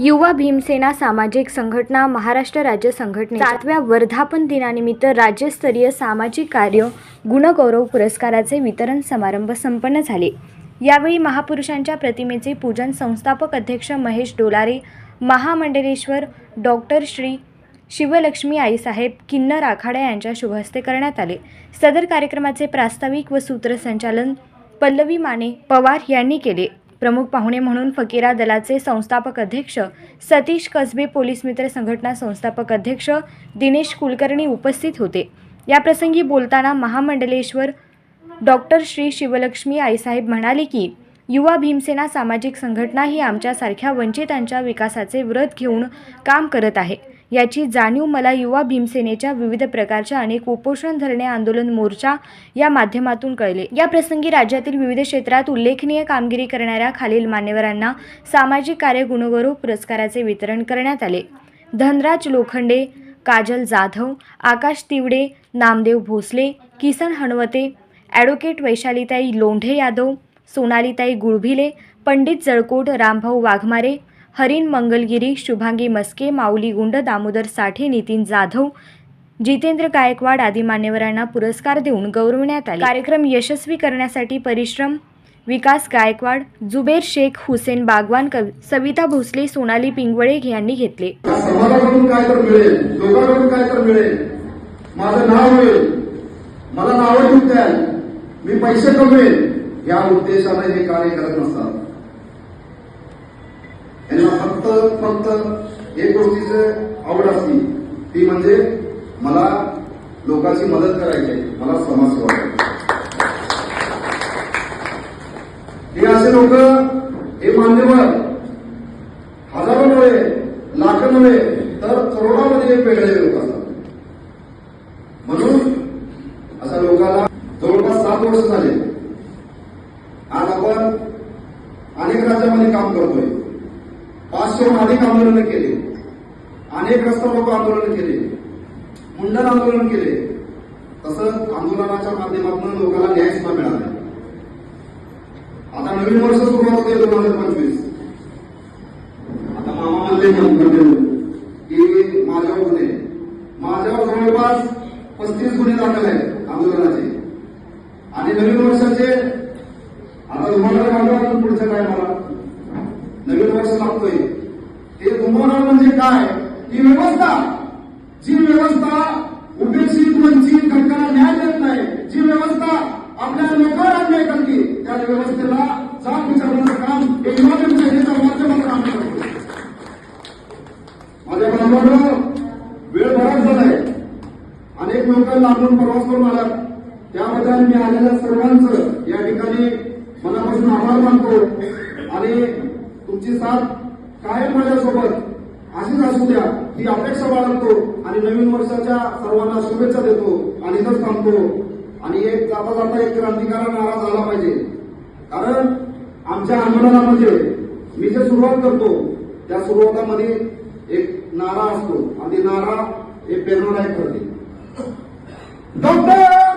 युवा भीमसेना सामाजिक संघटना महाराष्ट्र राज्य संघटने सातव्या वर्धापन दिनानिमित्त राज्यस्तरीय सामाजिक कार्य गुणगौरव पुरस्काराचे वितरण समारंभ संपन्न झाले. यावेळी महापुरुषांच्या प्रतिमेचे पूजन संस्थापक अध्यक्ष महेश डोलारे महामंडलेश्वर डॉक्टर श्री शिवलक्ष्मी आईसाहेब किन्नर आखाडा यांच्या शुभहस्ते करण्यात आले. सदर कार्यक्रमाचे प्रास्ताविक व सूत्रसंचालन पल्लवी माने पवार यांनी केले. प्रमुख पाहुणे म्हणून फकीरा दलाचे संस्थापक अध्यक्ष सतीश कसबे पोलीस मित्र संघटना संस्थापक अध्यक्ष दिनेश कुलकर्णी उपस्थित होते. याप्रसंगी बोलताना महामंडलेश्वर डॉक्टर श्री शिवलक्ष्मी आईसाहेब म्हणाले की युवा भीमसेना सामाजिक संघटना ही आमच्यासारख्या वंचितांच्या विकासाचे व्रत घेऊन काम करत आहे. याची जाणीव मला युवा भीमसेनेच्या विविध प्रकारच्या अनेक उपोषण धरणे आंदोलन मोर्चा या माध्यमातून कळले. या प्रसंगी राज्यातील विविध क्षेत्रात उल्लेखनीय कामगिरी करणाऱ्या खालील मान्यवरांना सामाजिक कार्य गुणगौरव पुरस्काराचे वितरण करण्यात आले. धनराज लोखंडे काजल जाधव आकाश तिवडे नामदेव भोसले किसन हणवते ॲडव्होकेट वैशालीताई लोंढे यादव सोनालीताई गुळभिले पंडित जळकोट रामभाऊ वाघमारे हरिण मंगलगिरी शुभांगी मस्के माऊली गुंड दामोदर साठे नितीन जाधव जितेंद्र गायकवाड आदी मान्यवरांना पुरस्कार देऊन गौरवण्यात आले. कार्यक्रम यशस्वी करण्यासाठी परिश्रम विकास गायकवाड जुबेर शेख हुसेन बागवान कवी सविता भोसले सोनाली पिंगवळे यांनी घेतले. माझं नाव होईल मला नावं घेऊन द्याल मी पैसे कमवेल. या उद्देशाने हे कार्य करत नसतात फक्त फक्त एक गोष्टीचं आवड असती. ती म्हणजे मला लोकांची मदत करायची आहे. मला समाजसेवा करायची हे असे लोक हे मान्यवर हजारो नव्हे लाख नव्हे तर करोडामध्ये एक वेगळे लोक असतात. म्हणून असा लोकांना जवळपास सात वर्ष झाले. आज आपण अनेक राज्यामध्ये काम करतोय. पाचशेहून अनेक आंदोलनं केले. अनेक रस्ता लोक आंदोलन केले. मुंडन आंदोलन केले. तसंच आंदोलनाच्या माध्यमातून लोकांना न्याय सुद्धा मिळाला. आता नवीन वर्ष सुरुवात होते दोन हजार पंचवीस. आता मामा म्हणले की माझ्यावर गुन्हे माझ्यावर जवळपास पस्तीस गुन्हे दाखल आहेत आंदोलनाचे. आणि नवीन वर्षाचे आता तुम्हाला काढून पुढचं काय मला नवीन वर्ष लागतोय ते तुम्हाला म्हणजे काय? ही व्यवस्था. जी व्यवस्था उपेक्षित वंचित घटकांना न्याय देत नाही जी व्यवस्था आपल्या लोकांना अन्याय करते त्या व्यवस्थेला जाब विचारण्याचं काम हे युवा सेनेच्या माध्यमातून आम्ही करतो. माझ्या बरोबर वेळ बराच झालाय. अनेक लोक लांबून प्रवास करून आलात त्याबद्दल मी आलेल्या सर्वांचं या ठिकाणी मनापासून आभार मानतो. आणि तुमची साथ कायम माझ्यासोबत. अशीच असू द्या ही अपेक्षा बाळगतो आणि नवीन वर्षाच्या सर्वांना शुभेच्छा देतो आणि इथंच थांबतो. आणि एक जाता जाता एक क्रांतिकारक नारा झाला पाहिजे. कारण आमच्या आंदोलनामध्ये मी जे सुरुवात करतो त्या सुरुवातामध्ये एक नारा असतो. आणि नारा हे प्रेरणादायक ठरते. डॉक्टर!